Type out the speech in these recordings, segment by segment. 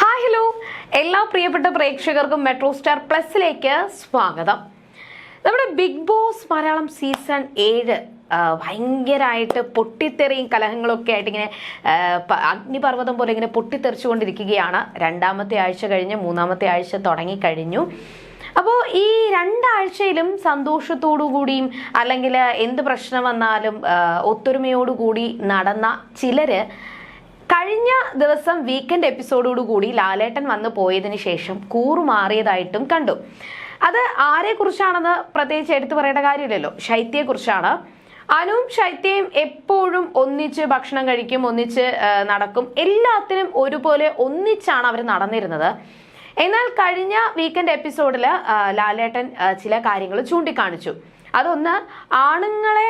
Hi hello എല്ലാ പ്രിയപ്പെട്ട പ്രേക്ഷകർക്കും മെട്രോ സ്റ്റാർ പ്ലസിലേക്ക് സ്വാഗതം. നമ്മുടെ ബിഗ് ബോസ് മലയാളം സീസൺ ഏഴ് ഭയങ്കരമായിട്ട് പൊട്ടിത്തെറിയും കലഹങ്ങളൊക്കെ ആയിട്ട് ഇങ്ങനെ അഗ്നിപർവതം പോലെ ഇങ്ങനെ പൊട്ടിത്തെറിച്ചുകൊണ്ടിരിക്കുകയാണ്. രണ്ടാമത്തെ ആഴ്ച കഴിഞ്ഞ് മൂന്നാമത്തെ ആഴ്ച തുടങ്ങിക്കഴിഞ്ഞു അപ്പോൾ ഈ രണ്ടാഴ്ചയിലും സന്തോഷത്തോടു കൂടിയും അല്ലെങ്കിൽ എന്ത് പ്രശ്നം വന്നാലും ഒത്തൊരുമയോടുകൂടി നടന്ന ചിലര് കഴിഞ്ഞ ദിവസം വീക്കെൻഡ് എപ്പിസോഡോട് കൂടി ലാലേട്ടൻ വന്നു പോയതിന് ശേഷം കൂറുമാറിയതായിട്ടും കണ്ടു. അത് ആരെ കുറിച്ചാണെന്ന് പ്രത്യേകിച്ച് എടുത്തു പറയേണ്ട കാര്യമില്ലല്ലോ. ശൈത്യയെക്കുറിച്ചാണ് അനുവും ശൈത്യയും എപ്പോഴും ഒന്നിച്ച് ഭക്ഷണം കഴിക്കും ഒന്നിച്ച് നടക്കും. എല്ലാത്തിനും ഒരുപോലെ ഒന്നിച്ചാണ് അവർ നടന്നിരുന്നത്. എന്നാൽ കഴിഞ്ഞ വീക്കെൻഡ് എപ്പിസോഡിൽ ലാലേട്ടൻ ചില കാര്യങ്ങൾ ചൂണ്ടിക്കാണിച്ചു. അതൊന്ന് ആണുങ്ങളെ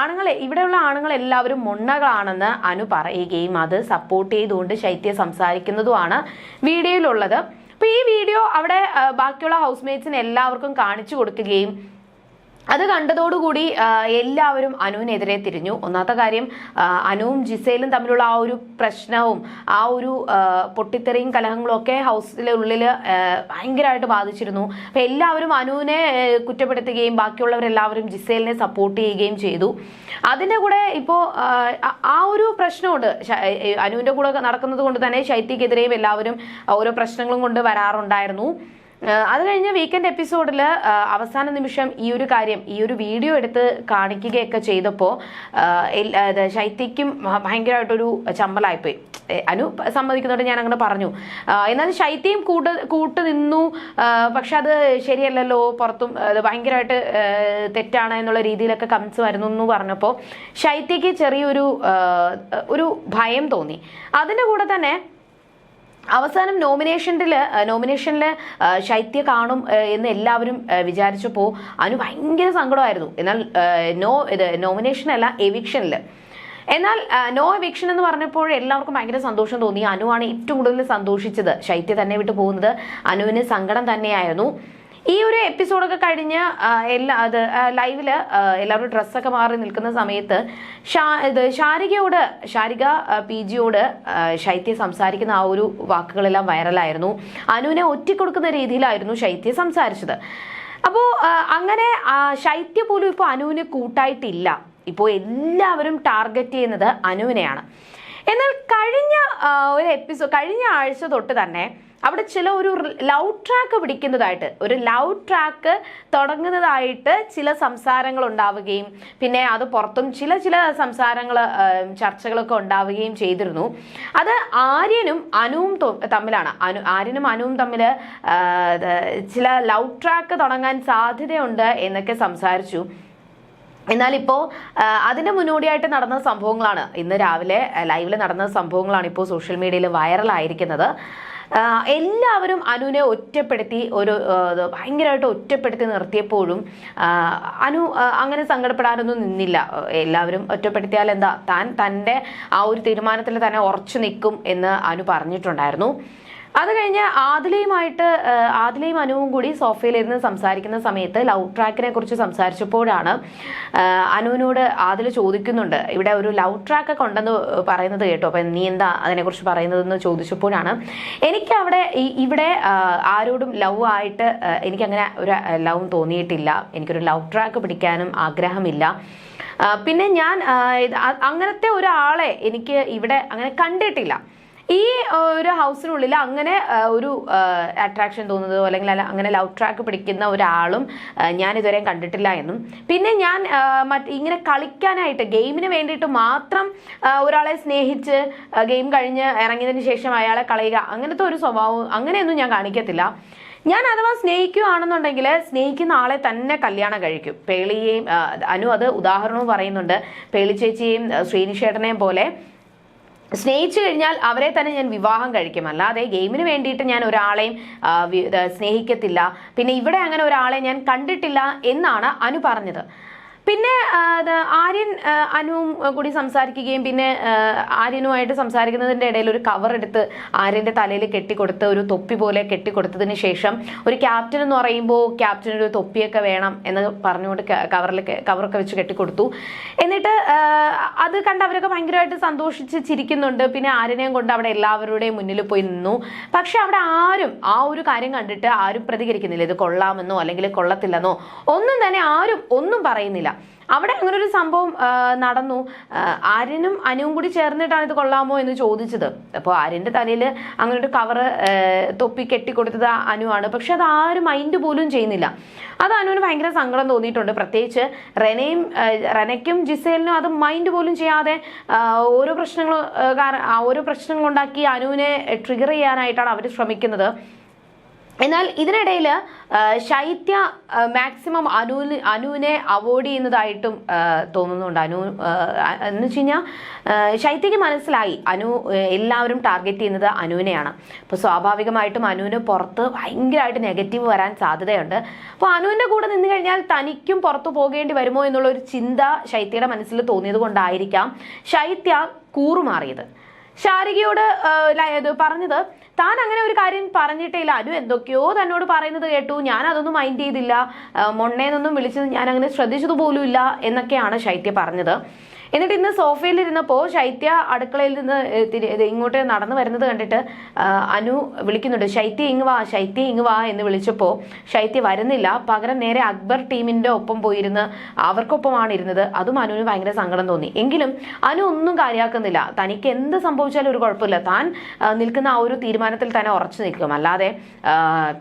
ആണുങ്ങളെ ഇവിടെയുള്ള ആണുങ്ങൾ എല്ലാവരും മുണ്ണകളാണെന്ന് അനു പറയുകയും അത് സപ്പോർട്ട് ചെയ്തുകൊണ്ട് ശൈത്യ സംസാരിക്കുന്നതുമാണ് വീഡിയോയിലുള്ളത്. അപ്പോൾ ഈ വീഡിയോ അവിടെ ബാക്കിയുള്ള ഹൗസ് മെയ്റ്റ്സിന് എല്ലാവർക്കും കാണിച്ചു കൊടുക്കുകയും അത് കണ്ടതോടുകൂടി എല്ലാവരും അനുവിനെതിരെ തിരിഞ്ഞു. ഒന്നാമത്തെ കാര്യം അനുവും ജിസയിലും തമ്മിലുള്ള ആ ഒരു പ്രശ്നവും ആ ഒരു പൊട്ടിത്തെറിയും കലഹങ്ങളും ഒക്കെ ഹൗസിലെ ഉള്ളിൽ ഭയങ്കരമായിട്ട് ബാധിച്ചിരുന്നു. അപ്പം എല്ലാവരും അനുവിനെ കുറ്റപ്പെടുത്തുകയും ബാക്കിയുള്ളവരെല്ലാവരും ജിസേലിനെ സപ്പോർട്ട് ചെയ്യുകയും ചെയ്തു. അതിന്റെ കൂടെ ഇപ്പോൾ ആ, ഒരു പ്രശ്നമുണ്ട്. അനുവിന്റെ കൂടെ നടക്കുന്നത് കൊണ്ട് തന്നെ ശൈത്യക്കെതിരെയും എല്ലാവരും ഓരോ പ്രശ്നങ്ങളും കൊണ്ട് വരാറുണ്ടായിരുന്നു. അത് കഴിഞ്ഞ വീക്കെൻഡ് എപ്പിസോഡിൽ അവസാന നിമിഷം ഈ ഒരു കാര്യം ഈ ഒരു വീഡിയോ എടുത്ത് കാണിക്കുകയൊക്കെ ചെയ്തപ്പോൾ ശൈത്യയ്ക്കും ഭയങ്കരമായിട്ടൊരു ചമ്പലായിപ്പോയി ഏ, അനു സമ്മതിക്കുന്നുണ്ട് ഞാൻ അങ്ങനെ പറഞ്ഞു എന്നാൽ ശൈത്യം കൂട്ട് കൂട്ട് നിന്നു. പക്ഷെ അത് ശരിയല്ലല്ലോ പുറത്തും അത് ഭയങ്കരമായിട്ട് തെറ്റാണ് എന്നുള്ള രീതിയിലൊക്കെ കമൻസ് വരുന്നു എന്ന് പറഞ്ഞപ്പോൾ ശൈത്യയ്ക്ക് ചെറിയൊരു ഒരു ഭയം തോന്നി. അതിന്റെ കൂടെ തന്നെ അവസാനം നോമിനേഷനിൽ നോമിനേഷനിൽ ശൈത്യ കാണും എന്ന് എല്ലാവരും വിചാരിച്ചപ്പോൾ അനു ഭയങ്കര സങ്കടമായിരുന്നു. എന്നാൽ നോ ഇത് നോമിനേഷനല്ല എവിക്ഷനിൽ എന്നാൽ നോ എവിക്ഷൻ എന്ന് പറഞ്ഞപ്പോൾ എല്ലാവർക്കും ഭയങ്കര സന്തോഷം തോന്നി. അനുവാണ് ഏറ്റവും കൂടുതൽ സന്തോഷിച്ചത്. ശൈത്യ തന്നെ വിട്ടു പോകുന്നത്. അനുവിന് സങ്കടം തന്നെയായിരുന്നു. ഈ ഒരു എപ്പിസോഡൊക്കെ കഴിഞ്ഞ് എല്ലാ അത് ലൈവിൽ എല്ലാവരും ഡ്രസ്സൊക്കെ മാറി നിൽക്കുന്ന സമയത്ത് ഷാ ഇത് ഷാരികയോട് ശാരിക പി ജിയോട് ശൈത്യ സംസാരിക്കുന്ന ആ ഒരു വാക്കുകളെല്ലാം വൈറലായിരുന്നു. അനുവിനെ ഒറ്റിക്കൊടുക്കുന്ന രീതിയിലായിരുന്നു ശൈത്യ സംസാരിച്ചത്. അപ്പോൾ അങ്ങനെ ശൈത്യ പോലും ഇപ്പോൾ അനുവിന് കൂട്ടായിട്ടില്ല. ഇപ്പോൾ എല്ലാവരും ടാർഗറ്റ് ചെയ്യുന്നത് അനുവിനെയാണ്. എന്നാൽ കഴിഞ്ഞ ഒരു എപ്പിസോഡ് കഴിഞ്ഞ ആഴ്ച തൊട്ട് തന്നെ അവിടെ ചില ഒരു ലവ് ട്രാക്ക് പിടിക്കുന്നതായിട്ട് ഒരു ലവ് ട്രാക്ക് തുടങ്ങുന്നതായിട്ട് ചില സംസാരങ്ങൾ ഉണ്ടാവുകയും പിന്നെ അത് പുറത്തും ചില ചില സംസാരങ്ങൾ ചർച്ചകളൊക്കെ ഉണ്ടാവുകയും ചെയ്തിരുന്നു. അത് ആര്യനും അനുവും തമ്മിലാണ്. അനു ആര്യനും അനുവും തമ്മിൽ ചില ലവ് ട്രാക്ക് തുടങ്ങാൻ സാധ്യതയുണ്ട് എന്നൊക്കെ സംസാരിച്ചു. എന്നാൽ ഇപ്പോൾ അതിന്റെ മുന്നോടിയായിട്ട് നടന്ന സംഭവങ്ങളാണ്. ഇന്ന് രാവിലെ ലൈവിൽ നടന്ന സംഭവങ്ങളാണ് ഇപ്പോൾ സോഷ്യൽ മീഡിയയിൽ വൈറലായിരിക്കുന്നത് എല്ലാവരും അനുവിനെ ഒറ്റപ്പെടുത്തി ഒരു ഭയങ്കരമായിട്ട് ഒറ്റപ്പെടുത്തി നിർത്തിയപ്പോഴും അനു അങ്ങനെ സങ്കടപ്പെടാനൊന്നും നിന്നില്ല. എല്ലാവരും ഒറ്റപ്പെടുത്തിയാൽ എന്താ താൻ തന്റെ ആ ഒരു തീരുമാനത്തിൽ തന്നെ ഉറച്ചു നിൽക്കും എന്ന് അനു പറഞ്ഞിട്ടുണ്ടായിരുന്നു. അത് കഴിഞ്ഞ് ആദിലയുമായിട്ട് ആദിലയും അനുവും കൂടി സോഫയിലിരുന്ന് സംസാരിക്കുന്ന സമയത്ത് ലവ് ട്രാക്കിനെ കുറിച്ച് സംസാരിച്ചപ്പോഴാണ് അനുവിനോട് ആദില ചോദിക്കുന്നുണ്ട്. ഇവിടെ ഒരു ലവ് ട്രാക്ക് ഒക്കെ ഉണ്ടെന്ന് പറയുന്നത് കേട്ടോ. അപ്പം നീ എന്താ അതിനെക്കുറിച്ച് പറയുന്നതെന്ന് ചോദിച്ചപ്പോഴാണ് എനിക്ക് അവിടെ ഇവിടെ ആരോടും ലവ് ആയിട്ട് എനിക്കങ്ങനെ ഒരു ലവ് തോന്നിയിട്ടില്ല. എനിക്കൊരു ലവ് ട്രാക്ക് പിടിക്കാനും ആഗ്രഹമില്ല. പിന്നെ ഞാൻ അങ്ങനത്തെ ഒരാളെ എനിക്ക് ഇവിടെ അങ്ങനെ കണ്ടിട്ടില്ല. ഈ ഒരു ഹൗസിനുള്ളിൽ അങ്ങനെ ഒരു അട്രാക്ഷൻ തോന്നുന്നതോ അല്ലെങ്കിൽ അങ്ങനെ ലവ് ട്രാക്ക് പിടിക്കുന്ന ഒരാളും ഞാൻ ഇതുവരെയും കണ്ടിട്ടില്ല എന്നും. പിന്നെ ഞാൻ മറ്റ് ഇങ്ങനെ കളിക്കാനായിട്ട് ഗെയിമിന് വേണ്ടിയിട്ട് മാത്രം ഒരാളെ സ്നേഹിച്ച് ഗെയിം കഴിഞ്ഞ് ഇറങ്ങിയതിന് ശേഷം അയാളെ കളയുക അങ്ങനത്തെ ഒരു സ്വഭാവം അങ്ങനെയൊന്നും ഞാൻ കാണിക്കത്തില്ല. ഞാൻ അഥവാ സ്നേഹിക്കുകയാണെന്നുണ്ടെങ്കിൽ സ്നേഹിക്കുന്ന ആളെ തന്നെ കല്യാണം കഴിക്കും. പേളിയെയും അനു അത് ഉദാഹരണവും പറയുന്നുണ്ട്. പേളി ചേച്ചിയെയും ശ്രീനിഷേട്ടനെയും പോലെ. സ്നേഹിച്ചു കഴിഞ്ഞാൽ അവരെ തന്നെ ഞാൻ വിവാഹം കഴിക്കും. അല്ലാതെ ഗെയിമിന് വേണ്ടിയിട്ട് ഞാൻ ഒരാളെയും സ്നേഹിക്കത്തില്ല. പിന്നെ ഇവിടെ അങ്ങനെ ഒരാളെ ഞാൻ കണ്ടിട്ടില്ല എന്നാണ് അനു പറഞ്ഞത്. പിന്നെ ആര്യൻ അനുവും കൂടി സംസാരിക്കുകയും പിന്നെ ആര്യനുമായിട്ട് സംസാരിക്കുന്നതിന്റെ ഇടയിൽ ഒരു കവർ എടുത്ത് ആര്യന്റെ തലയിൽ കെട്ടിക്കൊടുത്ത് ഒരു തൊപ്പി പോലെ കെട്ടിക്കൊടുത്തതിന് ശേഷം ഒരു ക്യാപ്റ്റൻ എന്ന് പറയുമ്പോൾ ക്യാപ്റ്റൻ ഒരു തൊപ്പിയൊക്കെ വേണം എന്ന് പറഞ്ഞുകൊണ്ട് കവറിൽ കവറൊക്കെ വെച്ച് കെട്ടിക്കൊടുത്തു. എന്നിട്ട് അത് കണ്ട് അവരൊക്കെ ഭയങ്കരമായിട്ട് സന്തോഷിച്ച് ചിരിക്കുന്നുണ്ട്. പിന്നെ ആര്യനെയും കൊണ്ട് അവിടെ എല്ലാവരുടെയും മുന്നിൽ പോയി നിന്നു. പക്ഷെ അവിടെ ആരും ആ ഒരു കാര്യം കണ്ടിട്ട് ആരും പ്രതികരിക്കുന്നില്ല. ഇത് കൊള്ളാമെന്നോ അല്ലെങ്കിൽ കൊള്ളത്തില്ലെന്നോ ഒന്നും തന്നെ ആരും ഒന്നും പറയുന്നില്ല. അവിടെ അങ്ങനെ ഒരു സംഭവം നടന്നു. ആര്യനും അനുവും കൂടി ചേർന്നിട്ടാണ് ഇത് കൊള്ളാമോ എന്ന് ചോദിച്ചത്. അപ്പോൾ ആര്യന്റെ തലയിൽ അങ്ങനെ ഒരു കവറ് തൊപ്പി കെട്ടിക്കൊടുത്തത് അനുവാണ്. പക്ഷെ അത് ആരും മൈൻഡ് പോലും ചെയ്യുന്നില്ല. അത് അനുവിന് ഭയങ്കര സങ്കടം തോന്നിയിട്ടുണ്ട്. പ്രത്യേകിച്ച് റെനയും റെനയ്ക്കും ജിസേലിനും അത് മൈൻഡ് പോലും ചെയ്യാതെ ഓരോ പ്രശ്നങ്ങൾ ഓരോ പ്രശ്നങ്ങൾ ഉണ്ടാക്കി അനുവിനെ ട്രിഗർ ചെയ്യാനായിട്ടാണ് അവർ ശ്രമിക്കുന്നത്. എന്നാൽ ഇതിനിടയിൽ ശൈത്യ മാക്സിമം അനുവിന് അനുവിനെ അവോയ്ഡ് ചെയ്യുന്നതായിട്ടും തോന്നുന്നുണ്ട്. അനു എന്ന് വെച്ച് കഴിഞ്ഞാൽ ശൈത്യക്ക് മനസ്സിലായി അനു എല്ലാവരും ടാർഗറ്റ് ചെയ്യുന്നത് അനുവിനെയാണ്. അപ്പോൾ സ്വാഭാവികമായിട്ടും അനുവിന് പുറത്ത് ഭയങ്കരമായിട്ട് നെഗറ്റീവ് വരാൻ സാധ്യതയുണ്ട്. അപ്പോൾ അനുവിന്റെ കൂടെ നിന്ന് കഴിഞ്ഞാൽ തനിക്കും പുറത്ത് പോകേണ്ടി വരുമോ എന്നുള്ള ഒരു ചിന്ത ശൈത്യയുടെ മനസ്സിൽ തോന്നിയത് കൊണ്ടായിരിക്കാം ശൈത്യ കൂറുമാറിയത്. ശാരികയോട് ഇത് പറഞ്ഞത് താൻ അങ്ങനെ ഒരു കാര്യം പറഞ്ഞിട്ടില്ല. അനു എന്തൊക്കെയോ തന്നോട് പറയുന്നത് കേട്ടു. ഞാൻ അതൊന്നും മൈൻഡ് ചെയ്തില്ല. മൊണ്ണേന്നൊന്നും വിളിച്ചത് ഞാൻ അങ്ങനെ ശ്രദ്ധിച്ചത് ഇല്ല എന്നൊക്കെയാണ് ശൈത്യ പറഞ്ഞത്. എന്നിട്ട് ഇന്ന് സോഫയിൽ ഇരുന്നപ്പോൾ ശൈത്യ അടുക്കളയിൽ നിന്ന് ഇങ്ങോട്ട് നടന്നു വരുന്നത് കണ്ടിട്ട് അനു വിളിക്കുന്നുണ്ട് ശൈത്യ ഇങ് വാ ശൈത്യ ഇങ് വാ എന്ന് വിളിച്ചപ്പോൾ ശൈത്യ വരുന്നില്ല. പകരം നേരെ അക്ബർ ടീമിന്റെ ഒപ്പം പോയിരുന്ന് അവർക്കൊപ്പമാണ് ഇരുന്നത്. അതും അനുവിന് ഭയങ്കര സങ്കടം തോന്നി. എങ്കിലും അനു ഒന്നും കാര്യമാക്കുന്നില്ല തനിക്ക് എന്ത് സംഭവിച്ചാലും ഒരു കുഴപ്പമില്ല. താൻ നിൽക്കുന്ന ആ ഒരു തീരുമാനത്തിൽ തന്നെ ഉറച്ചു നിൽക്കും. അല്ലാതെ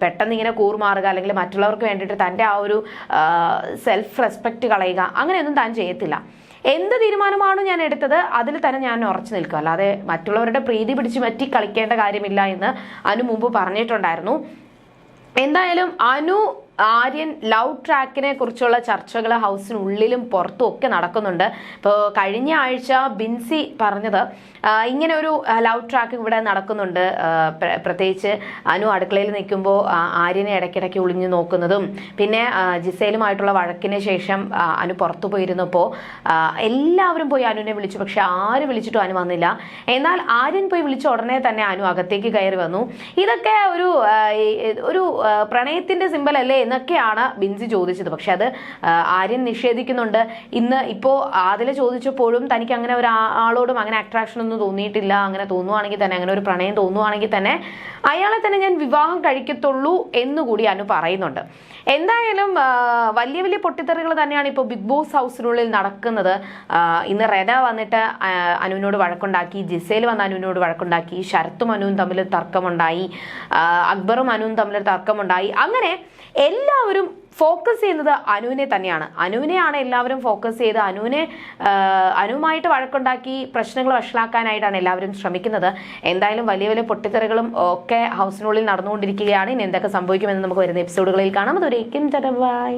പെട്ടെന്ന് ഇങ്ങനെ കൂറുമാറുക അല്ലെങ്കിൽ മറ്റുള്ളവർക്ക് വേണ്ടിയിട്ട് തന്റെ ആ ഒരു സെൽഫ് റെസ്പെക്റ്റ് കളയുക അങ്ങനെയൊന്നും താൻ ചെയ്യത്തില്ല. എന്ത് തീരുമാനമാണോ ഞാൻ എടുത്തത് അതിൽ തന്നെ ഞാൻ ഉറച്ചു നിൽക്കും. അല്ലാതെ മറ്റുള്ളവരുടെ പ്രീതി പിടിച്ച് പറ്റി കളിക്കേണ്ട കാര്യമില്ല എന്ന് അനു മുമ്പ് പറഞ്ഞിട്ടുണ്ടായിരുന്നു. എന്തായാലും അനു ആര്യൻ ലവ് ട്രാക്കിനെ കുറിച്ചുള്ള ചർച്ചകൾ ഹൗസിനുള്ളിലും പുറത്തും ഒക്കെ നടക്കുന്നുണ്ട്. ഇപ്പോൾ കഴിഞ്ഞ ആഴ്ച ബിൻസി പറഞ്ഞത് ഇങ്ങനെ ഒരു ലവ് ട്രാക്ക് ഇവിടെ നടക്കുന്നുണ്ട്. പ്രത്യേകിച്ച് അനു അടുക്കളയിൽ നിൽക്കുമ്പോൾ ആര്യനെ ഇടയ്ക്കിടയ്ക്ക് ഒളിഞ്ഞു നോക്കുന്നതും പിന്നെ ജിസയിലുമായിട്ടുള്ള വഴക്കിന് ശേഷം അനു പുറത്തു പോയിരുന്നപ്പോൾ എല്ലാവരും പോയി അനുവിനെ വിളിച്ചു. പക്ഷെ ആര് വിളിച്ചിട്ടും അനു വന്നില്ല. എന്നാൽ ആര്യൻ പോയി വിളിച്ച ഉടനെ തന്നെ അനു അകത്തേക്ക് കയറി വന്നു. ഇതൊക്കെ ഒരു ഒരു പ്രണയത്തിന്റെ സിമ്പൽ അല്ലേ എന്നൊക്കെയാണ് ബിൻസി ചോദിച്ചത്. പക്ഷെ അത് ആര്യൻ നിഷേധിക്കുന്നുണ്ട്. ഇന്ന് ഇപ്പോൾ ആദില ചോദിച്ചപ്പോഴും തനിക്ക് അങ്ങനെ ഒരു ആ- ആളോടും അങ്ങനെ അട്രാക്ഷൻ ഒന്നും തോന്നിയിട്ടില്ല. അങ്ങനെ തോന്നുവാണെങ്കിൽ തന്നെ അങ്ങനെ ഒരു പ്രണയം തോന്നുവാണെങ്കിൽ തന്നെ അയാളെ തന്നെ ഞാൻ വിവാഹം കഴിക്കത്തുള്ളൂ എന്നുകൂടി അനു പറയുന്നുണ്ട്. എന്തായാലും വലിയ വലിയ പൊട്ടിത്തെറികൾ തന്നെയാണ് ഇപ്പോൾ ബിഗ് ബോസ് ഹൗസിനുള്ളിൽ നടക്കുന്നത്. ഇന്ന് റെന വന്നിട്ട് അനുവിനോട് വഴക്കുണ്ടാക്കി ജിസേൽ വന്ന് അനുവിനോട് വഴക്കുണ്ടാക്കി ശരത്തും അനുവും തമ്മിൽ തർക്കമുണ്ടായി അക്ബറും അനുവും തമ്മിൽ തർക്കമുണ്ടായി. അങ്ങനെ എല്ലാവരും ഫോക്കസ് ചെയ്യുന്നത് അനുവിനെ തന്നെയാണ്. അനുവിനെയാണ് എല്ലാവരും ഫോക്കസ് ചെയ്ത് അനുവിനെ അനുവുമായിട്ട് വഴക്കുണ്ടാക്കി പ്രശ്നങ്ങൾ വഷളാക്കാനായിട്ടാണ് എല്ലാവരും ശ്രമിക്കുന്നത്. എന്തായാലും വലിയ വലിയ പൊട്ടിത്തെറികളും ഒക്കെ ഹൗസിനുള്ളിൽ നടന്നുകൊണ്ടിരിക്കുകയാണ്. ഇനി എന്തൊക്കെ സംഭവിക്കുമെന്ന് നമുക്ക് വരുന്ന എപ്പിസോഡുകളിൽ കാണാം. അതൊരിക്കും ബൈ.